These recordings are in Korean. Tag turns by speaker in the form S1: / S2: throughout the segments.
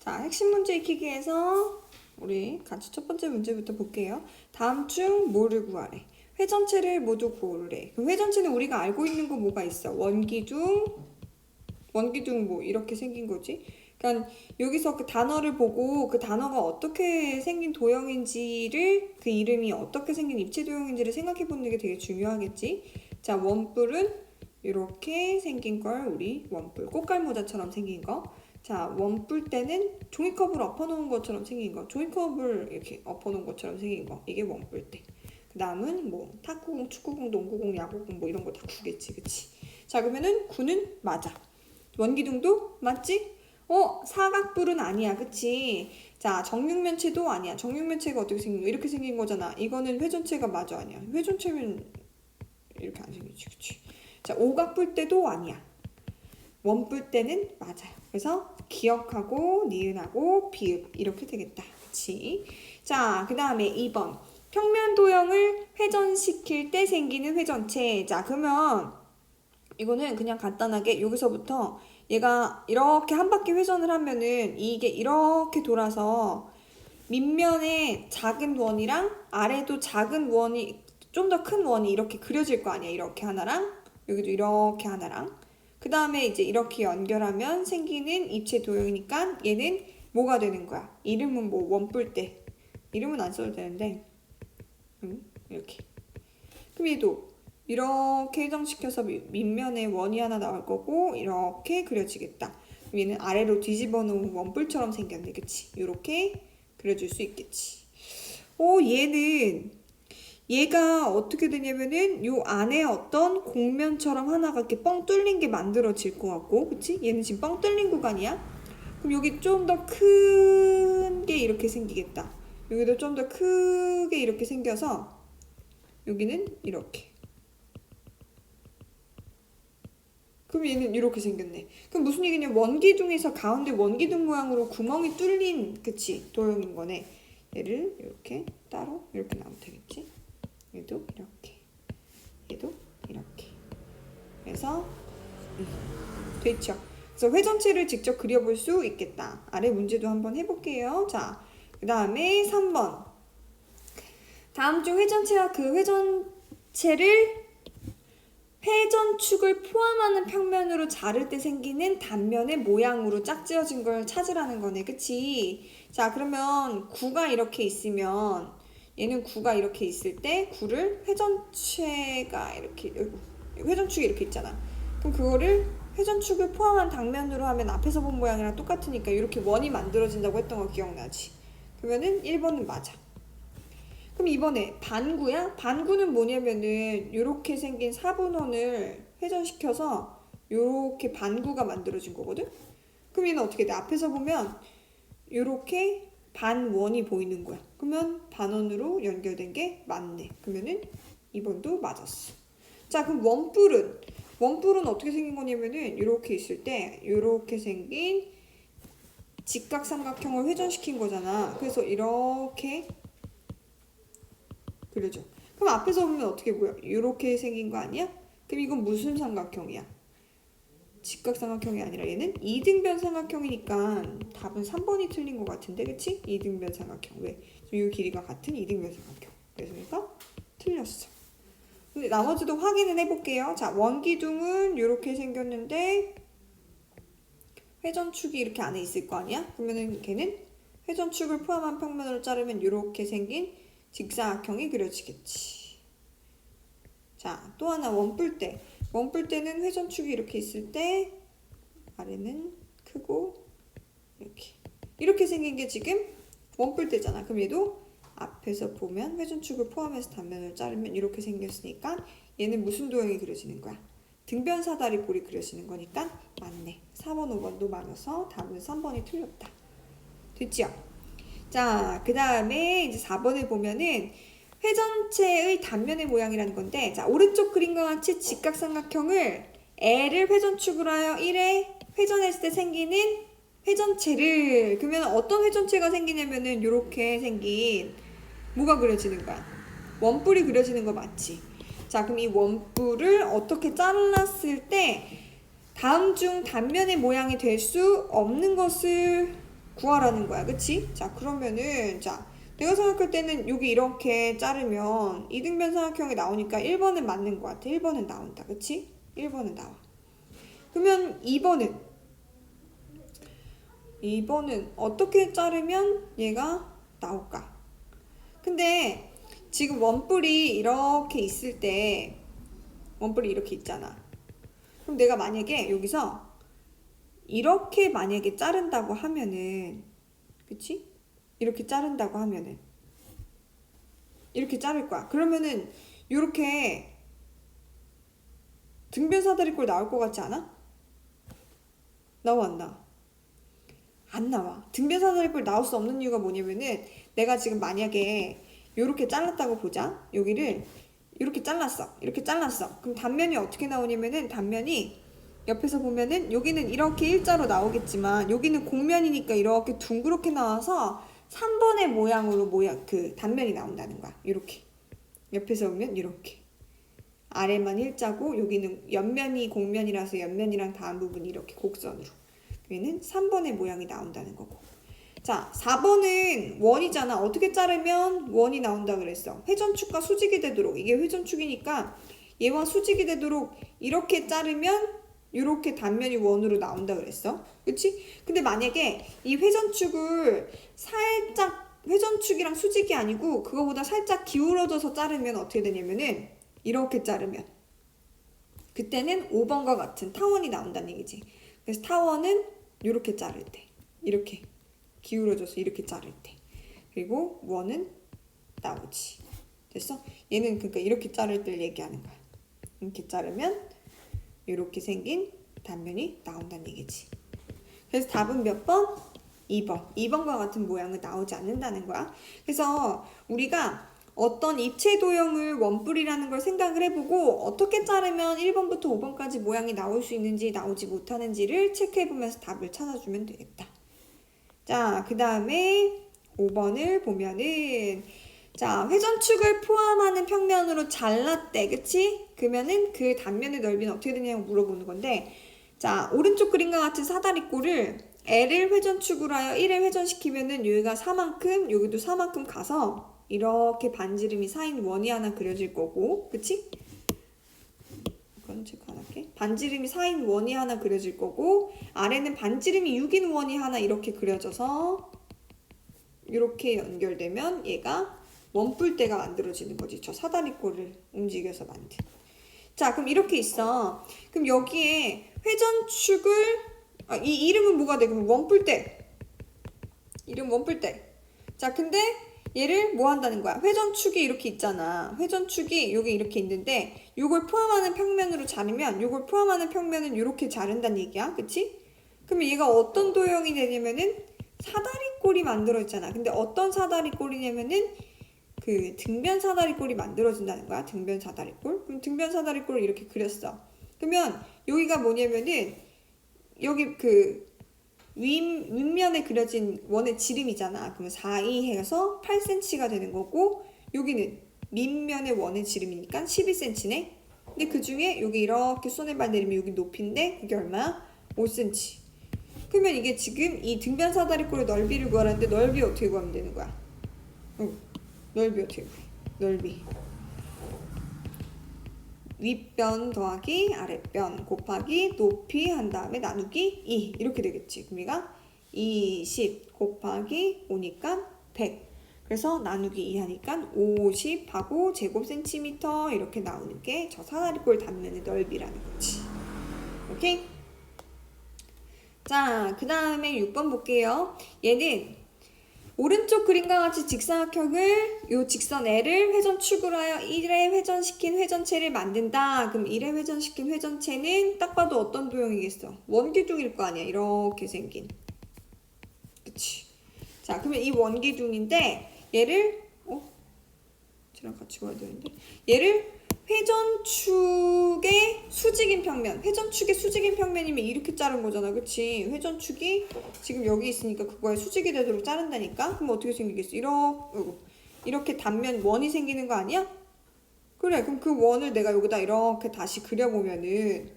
S1: 자, 핵심 문제 익히기에서 우리 같이 첫 번째 문제부터 볼게요. 다음 중 뭐를 구하래? 회전체를 모두 고르래. 그럼 회전체는 우리가 알고 있는 거 뭐가 있어? 원기둥, 원기둥 뭐 이렇게 생긴 거지. 그러니까 여기서 그 단어를 보고 그 단어가 어떻게 생긴 도형인지를 그 이름이 어떻게 생긴 입체 도형인지를 생각해 보는 게 되게 중요하겠지. 자, 원뿔은 이렇게 생긴 걸 우리 원뿔 꽃갈 모자처럼 생긴 거. 자, 원뿔 때는 종이컵을 엎어놓은 것처럼 생긴 거, 종이컵을 이렇게 엎어놓은 것처럼 생긴 거, 이게 원뿔 때. 그 다음은 뭐 탁구공, 축구공, 농구공, 야구공 뭐 이런 거 다 구겠지, 그치? 자, 그러면은 구는 맞아. 원기둥도 맞지? 어, 사각뿔은 아니야, 그치? 자, 정육면체도 아니야. 정육면체가 어떻게 생긴 거? 이렇게 생긴 거잖아. 이거는 회전체가 맞아, 아니야? 회전체면 이렇게 안 생기지, 그치? 자, 오각뿔 때도 아니야. 원뿔 때는 맞아요. 그래서 기억하고 니은하고 비읍 이렇게 되겠다. 그치? 자, 그 다음에 2번. 평면 도형을 회전시킬 때 생기는 회전체. 자, 그러면 이거는 그냥 간단하게 여기서부터 얘가 이렇게 한 바퀴 회전을 하면은 이게 이렇게 돌아서 밑면에 작은 원이랑 아래도 작은 원이 좀 더 큰 원이 이렇게 그려질 거 아니야. 이렇게 하나랑 여기도 이렇게 하나랑. 그 다음에 이제 이렇게 연결하면 생기는 입체 도형이니까 얘는 뭐가 되는 거야? 이름은 뭐 원뿔 때. 이름은 안 써도 되는데. 음, 이렇게. 그럼 얘도 이렇게 회전시켜서 밑- 밑면에 원이 하나 나올 거고 이렇게 그려지겠다. 그럼 얘는 아래로 뒤집어 놓은 원뿔처럼 생겼네. 그치? 이렇게 그려줄 수 있겠지. 오 얘는 얘가 어떻게 되냐면은 요 안에 어떤 곡면처럼 하나가 이렇게 뻥 뚫린 게 만들어질 것 같고, 그치? 얘는 지금 뻥 뚫린 구간이야. 그럼 여기 좀 더 큰 게 이렇게 생기겠다. 여기도 좀 더 크게 이렇게 생겨서 여기는 이렇게. 그럼 얘는 이렇게 생겼네. 그럼 무슨 얘기냐? 원기둥에서 가운데 원기둥 모양으로 구멍이 뚫린 그치 도형인 거네. 얘를 이렇게 따로 이렇게 나오면 되겠지? 얘도 이렇게 얘도 이렇게. 그래서 음, 됐죠. 그래서 회전체를 직접 그려볼 수 있겠다. 아래 문제도 한번 해볼게요. 자그 다음에 3번. 다음 중 회전체와 그 회전체를 회전축을 포함하는 평면으로 자를 때 생기는 단면의 모양으로 짝지어진 걸 찾으라는 거네. 그치? 자 그러면 구가 이렇게 있으면 얘는 구가 이렇게 있을 때 구를 회전체가 이렇게 회전축이 이렇게 있잖아. 그럼 그거를 회전축을 포함한 당면으로 하면 앞에서 본 모양이랑 똑같으니까 이렇게 원이 만들어진다고 했던 거 기억나지? 그러면은 1번은 맞아. 그럼 이번에 반구야? 반구는 뭐냐면은 이렇게 생긴 사분원을 회전시켜서 이렇게 반구가 만들어진 거거든? 그럼 얘는 어떻게 돼? 앞에서 보면 이렇게 반원이 보이는 거야. 그러면 반원으로 연결된 게 맞네. 그러면은 2번도 맞았어. 자, 그럼 원뿔은 원뿔은 어떻게 생긴 거냐면은 이렇게 있을 때 이렇게 생긴 직각삼각형을 회전시킨 거잖아. 그래서 이렇게 그려줘. 그럼 앞에서 보면 어떻게 보여? 이렇게 생긴 거 아니야? 그럼 이건 무슨 삼각형이야? 직각삼각형이 아니라 얘는 이등변 삼각형이니까 답은 3번이 틀린 것 같은데 그치? 이등변 삼각형 왜? 이 길이가 같은 이등변 삼각형 그래서 얘가 틀렸어 근데 나머지도 확인을 해볼게요 자 원기둥은 이렇게 생겼는데 회전축이 이렇게 안에 있을 거 아니야? 그러면은 걔는 회전축을 포함한 평면으로 자르면 이렇게 생긴 직사각형이 그려지겠지 자 또 하나 원뿔대 원뿔대는 회전축이 이렇게 있을 때 아래는 크고 이렇게 이렇게 생긴 게 지금 원뿔대잖아. 그럼 얘도 앞에서 보면 회전축을 포함해서 단면을 자르면 이렇게 생겼으니까 얘는 무슨 도형이 그려지는 거야? 등변 사다리 꼴이 그려지는 거니까 맞네. 4번, 5번도 맞아서 답은 3번이 틀렸다. 됐지요? 자, 그 다음에 이제 4번에 보면은 회전체의 단면의 모양이라는 건데, 자, 오른쪽 그림과 같이 직각삼각형을 L을 회전축으로 하여 1에 회전했을 때 생기는 회전체를, 그러면 어떤 회전체가 생기냐면은 이렇게 생긴 뭐가 그려지는 거야? 원뿔이 그려지는 거 맞지? 자, 그럼 이 원뿔을 어떻게 잘랐을 때 다음 중 단면의 모양이 될 수 없는 것을 구하라는 거야. 그치? 자, 그러면은, 자, 내가 생각할 때는 여기 이렇게 자르면 이등변 삼각형이 나오니까 1번은 맞는 것 같아. 1번은 나온다. 그치? 1번은 나와. 그러면 2번은? 2번은 어떻게 자르면 얘가 나올까? 근데 지금 원뿔이 이렇게 있을 때 원뿔이 이렇게 있잖아. 그럼 내가 만약에 여기서 이렇게 만약에 자른다고 하면은 그치? 이렇게 자른다고 하면은 이렇게 자를 거야. 그러면은 이렇게 등변 사다리꼴 나올 것 같지 않아? 나와 안 나와? 안 나와. 등변 사다리꼴 나올 수 없는 이유가 뭐냐면은 내가 지금 만약에 이렇게 잘랐다고 보자. 여기를 이렇게 잘랐어. 이렇게 잘랐어. 그럼 단면이 어떻게 나오냐면은 단면이 옆에서 보면은 여기는 이렇게 일자로 나오겠지만 여기는 곡면이니까 이렇게 둥그렇게 나와서 3번의 모양으로 모양 그 단면이 나온다는 거야. 이렇게. 옆에서 보면 이렇게. 아래만 일자고 여기는 옆면이 곡면이라서 옆면이랑 다음 부분이 이렇게 곡선으로. 여기는 3번의 모양이 나온다는 거고. 자, 4번은 원이잖아. 어떻게 자르면 원이 나온다 그랬어. 회전축과 수직이 되도록. 이게 회전축이니까 얘와 수직이 되도록 이렇게 자르면 이렇게 단면이 원으로 나온다 그랬어. 그치? 근데 만약에 이 회전축을 살짝 회전축이랑 수직이 아니고 그거보다 살짝 기울어져서 자르면 어떻게 되냐면은 이렇게 자르면 그때는 5번과 같은 타원이 나온다는 얘기지. 그래서 타원은 이렇게 자를 때 이렇게 기울어져서 이렇게 자를 때 그리고 원은 나오지. 됐어? 얘는 그러니까 이렇게 자를 때 얘기하는 거야. 이렇게 자르면 이렇게 생긴 단면이 나온다는 얘기지. 그래서 답은 몇 번? 2번. 2번과 같은 모양은 나오지 않는다는 거야. 그래서 우리가 어떤 입체 도형을 원뿔이라는 걸 생각을 해보고 어떻게 자르면 1번부터 5번까지 모양이 나올 수 있는지 나오지 못하는지를 체크해보면서 답을 찾아주면 되겠다. 자, 그 다음에 5번을 보면은 자, 회전축을 포함하는 평면으로 잘랐대. 그치? 그러면은 그 단면의 넓이는 어떻게 되냐고 물어보는 건데 자, 오른쪽 그림과 같은 사다리꼴을 L을 회전축으로 하여 1을 회전시키면은 여기가 4만큼, 여기도 4만큼 가서 이렇게 반지름이 쌓인 원이 하나 그려질 거고, 그치? 이거는 체크 안 할게. 반지름이 쌓인 원이 하나 그려질 거고, 아래는 반지름이 6인 원이 하나 이렇게 그려져서 이렇게 연결되면 얘가 원뿔대가 만들어지는 거지. 저 사다리꼴을 움직여서 만든. 자, 그럼 이렇게 있어. 그럼 여기에 회전축을 아, 이 이름은 뭐가 돼? 그럼 원뿔대. 이름 원뿔대. 자, 근데 얘를 뭐 한다는 거야? 회전축이 이렇게 있잖아. 회전축이 여기 이렇게 있는데 요걸 포함하는 평면으로 자르면 요걸 포함하는 평면은 이렇게 자른다는 얘기야. 그치? 그러면 얘가 어떤 도형이 되냐면은 사다리꼴이 만들어 있잖아. 근데 어떤 사다리꼴이냐면은 그 등변 사다리꼴이 만들어진다는 거야. 등변 사다리꼴. 그럼 등변 사다리꼴을 이렇게 그렸어. 그러면 여기가 뭐냐면은 여기 그 윗, 윗면에 그려진 원의 지름이잖아. 그러면 4이 해서 8cm가 되는 거고 여기는 밑면의 원의 지름이니까 12cm네. 근데 그 중에 여기 이렇게 손에 발 내리면 여기 높이인데 그게 얼마야? 5cm. 그러면 이게 지금 이 등변 사다리꼴의 넓이를 구하라는데 넓이 어떻게 구하면 되는 거야? 응. 넓이 어떻게 구해? 넓이. 윗변 더하기 아랫변 곱하기 높이 한 다음에 나누기 2 이렇게 되겠지. 그럼 얘가 20 곱하기 5니까 100. 그래서 나누기 2 하니까 50하고 제곱 센티미터 이렇게 나오는 게 저 사다리꼴 단면의 넓이라는 거지. 오케이? 자, 그 다음에 6번 볼게요. 얘는 오른쪽 그림과 같이 직사각형을 요 직선 L을 회전축으로 하여 1에 회전시킨 회전체를 만든다. 그럼 1에 회전시킨 회전체는 딱 봐도 어떤 도형이겠어? 원기둥일 거 아니야. 이렇게 생긴. 그치? 자, 그러면 이 원기둥인데 얘를 어? 쟤랑 같이 봐야 되는데 얘를 회전축의 수직인 평면 회전축의 수직인 평면이면 이렇게 자른 거잖아 그치 회전축이 지금 여기 있으니까 그거에 수직이 되도록 자른다니까 그럼 어떻게 생기겠어 이렇게 이렇게 단면 원이 생기는 거 아니야 그래 그럼 그 원을 내가 여기다 이렇게 다시 그려보면은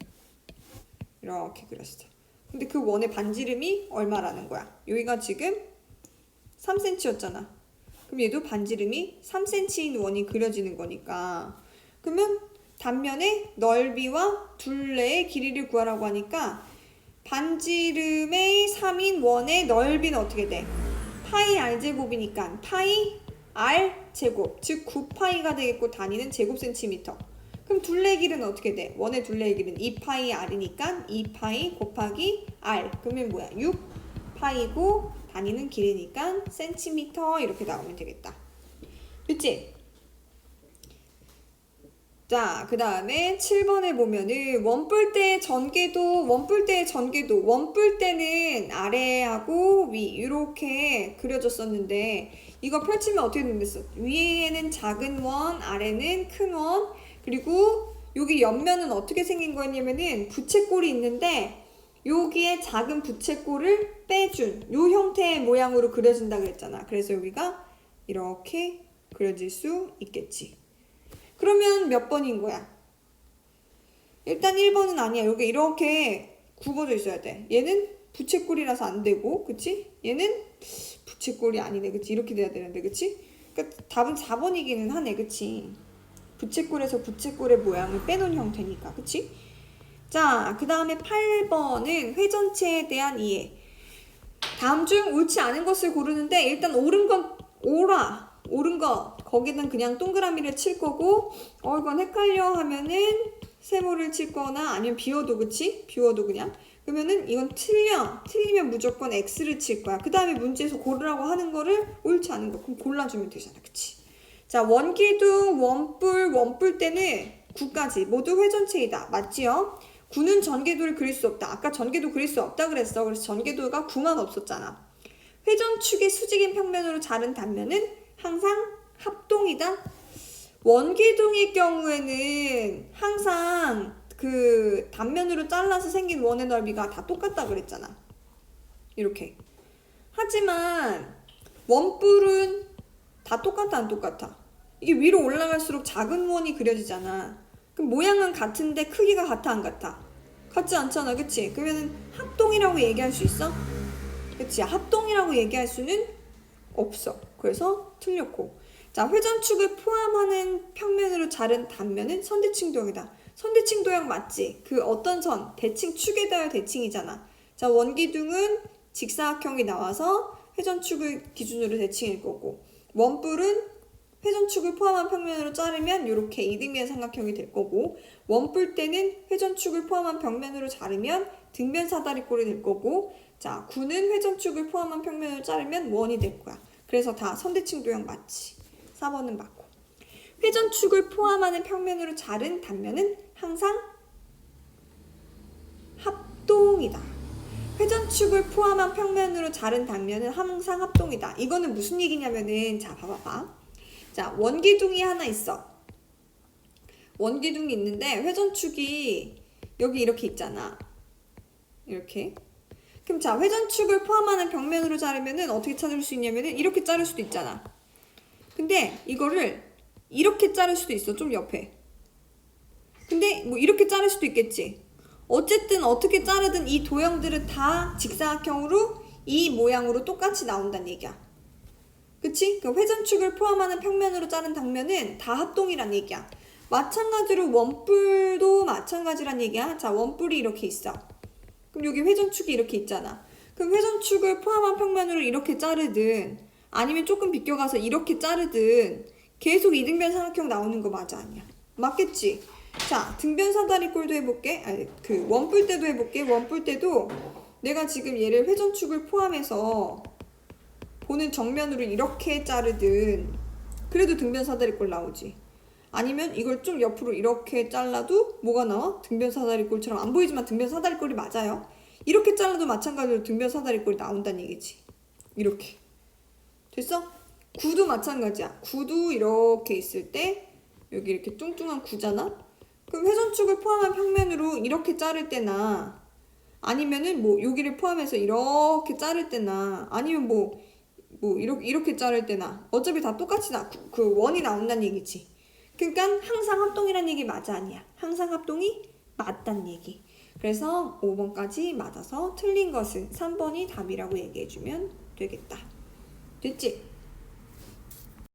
S1: 이렇게 그렸어 근데 그 원의 반지름이 얼마라는 거야? 여기가 지금 3cm였잖아. 그럼 얘도 반지름이 3cm인 원이 그려지는 거니까. 그러면 단면의 넓이와 둘레의 길이를 구하라고 하니까 반지름의 3인 원의 넓이는 어떻게 돼? 파이 r 제곱이니까 파이 r 제곱 즉 9파이가 되겠고 단위는 제곱 센티미터. 그럼 둘레 길이는 어떻게 돼? 원의 둘레 길이는 2파이 r이니까 2파이 곱하기 r 그러면 뭐야? 6파이고 단위는 길이니까 센티미터 이렇게 나오면 되겠다. 그치? 자, 그 다음에 7번에 보면은 원뿔대 전개도, 원뿔대의 전개도, 원뿔대는 아래하고 위, 이렇게 그려졌었는데, 이거 펼치면 어떻게 된댔어? 위에는 작은 원, 아래는 큰 원, 그리고 여기 옆면은 어떻게 생긴 거였냐면은 부채꼴이 있는데, 여기에 작은 부채꼴을 빼준 요 형태의 모양으로 그려진다 그랬잖아. 그래서 여기가 이렇게 그려질 수 있겠지. 그러면 몇 번인 거야? 일단 1번은 아니야. 여기 이렇게 굽어져 있어야 돼. 얘는 부채꼴이라서 안 되고, 그치? 얘는 부채꼴이 아니네, 그치? 이렇게 돼야 되는데, 그치? 그러니까 답은 4번이기는 하네, 그치? 부채꼴에서 부채꼴의 모양을 빼놓은 형태니까, 그치? 자, 그 다음에 8번은 회전체에 대한 이해. 다음 중 옳지 않은 것을 고르는데 일단 옳은 건 오라. 옳은 거 거기는 그냥 동그라미를 칠 거고 어 이건 헷갈려 하면은 세모를 칠 거나 아니면 비워도 그치? 비워도 그냥? 그러면은 이건 틀려. 틀리면 무조건 X를 칠 거야. 그 다음에 문제에서 고르라고 하는 거를 옳지 않은 거. 그럼 골라주면 되잖아. 그치? 자 원기둥 원뿔 원뿔 때는 9까지. 모두 회전체이다. 맞지요? 9는 전개도를 그릴 수 없다. 아까 전개도 그릴 수 없다 그랬어. 그래서 전개도가 9만 없었잖아. 회전축의 수직인 평면으로 자른 단면은 항상 합동이다. 원기둥의 경우에는 항상 그 단면으로 잘라서 생긴 원의 넓이가 다 똑같다 그랬잖아. 이렇게. 하지만 원뿔은 다 똑같아 안 똑같아? 이게 위로 올라갈수록 작은 원이 그려지잖아. 그럼 모양은 같은데 크기가 같아 안 같아? 같지 않잖아, 그치? 그러면은 합동이라고 얘기할 수 있어? 그치? 합동이라고 얘기할 수는 없어. 그래서 틀렸고. 자, 회전축을 포함하는 평면으로 자른 단면은 선대칭 도형이다. 선대칭 도형 맞지? 그 어떤 선? 대칭 축에 대하여 대칭이잖아. 자, 원기둥은 직사각형이 나와서 회전축을 기준으로 대칭일 거고, 원뿔은 회전축을 포함한 평면으로 자르면 이렇게 이등변 삼각형이 될 거고, 원뿔 때는 회전축을 포함한 평면으로 자르면 등변 사다리꼴이 될 거고, 자, 9는 회전축을 포함한 평면으로 자르면 원이 될 거야. 그래서 다 선대칭 도형 맞지. 4번은 맞고. 회전축을 포함하는 평면으로 자른 단면은 항상 합동이다. 회전축을 포함한 평면으로 자른 단면은 항상 합동이다. 이거는 무슨 얘기냐면은 자 봐봐봐. 자 원기둥이 하나 있어. 원기둥이 있는데 회전축이 여기 이렇게 있잖아. 이렇게. 그럼 자 회전축을 포함하는 벽면으로 자르면은 어떻게 찾을 수 있냐면은 이렇게 자를 수도 있잖아. 근데 이거를 이렇게 자를 수도 있어. 좀 옆에. 근데 뭐 이렇게 자를 수도 있겠지. 어쨌든 어떻게 자르든 이 도형들은 다 직사각형으로 이 모양으로 똑같이 나온다는 얘기야. 그치? 그 회전축을 포함하는 평면으로 자른 당면은 다 합동이란 얘기야. 마찬가지로 원뿔도 마찬가지란 얘기야. 자, 원뿔이 이렇게 있어. 그럼 여기 회전축이 이렇게 있잖아. 그럼 회전축을 포함한 평면으로 이렇게 자르든 아니면 조금 비껴가서 이렇게 자르든 계속 이등변 삼각형 나오는 거 맞아 아니야? 맞겠지? 자 등변 사다리꼴도 해볼게. 아니 그 원뿔 때도 해볼게. 원뿔 때도 내가 지금 얘를 회전축을 포함해서 보는 정면으로 이렇게 자르든 그래도 등변 사다리꼴 나오지. 아니면 이걸 좀 옆으로 이렇게 잘라도 뭐가 나와? 등변 사다리꼴처럼 안 보이지만 등변 사다리꼴이 맞아요. 이렇게 잘라도 마찬가지로 등변 사다리꼴이 나온다는 얘기지. 이렇게. 됐어? 구도 마찬가지야. 구도 이렇게 있을 때 여기 이렇게 뚱뚱한 구잖아? 그럼 회전축을 포함한 평면으로 이렇게 자를 때나 아니면은 뭐 여기를 포함해서 이렇게 자를 때나 아니면 뭐뭐 이렇게 이렇게 자를 때나 어차피 다 똑같이 나그 원이 나온다는 얘기지. 그러니까 항상 합동이란 얘기 맞아 아니야? 항상 합동이 맞단 얘기. 그래서 5번까지 맞아서 틀린 것은 3번이 답이라고 얘기해주면 되겠다. 됐지?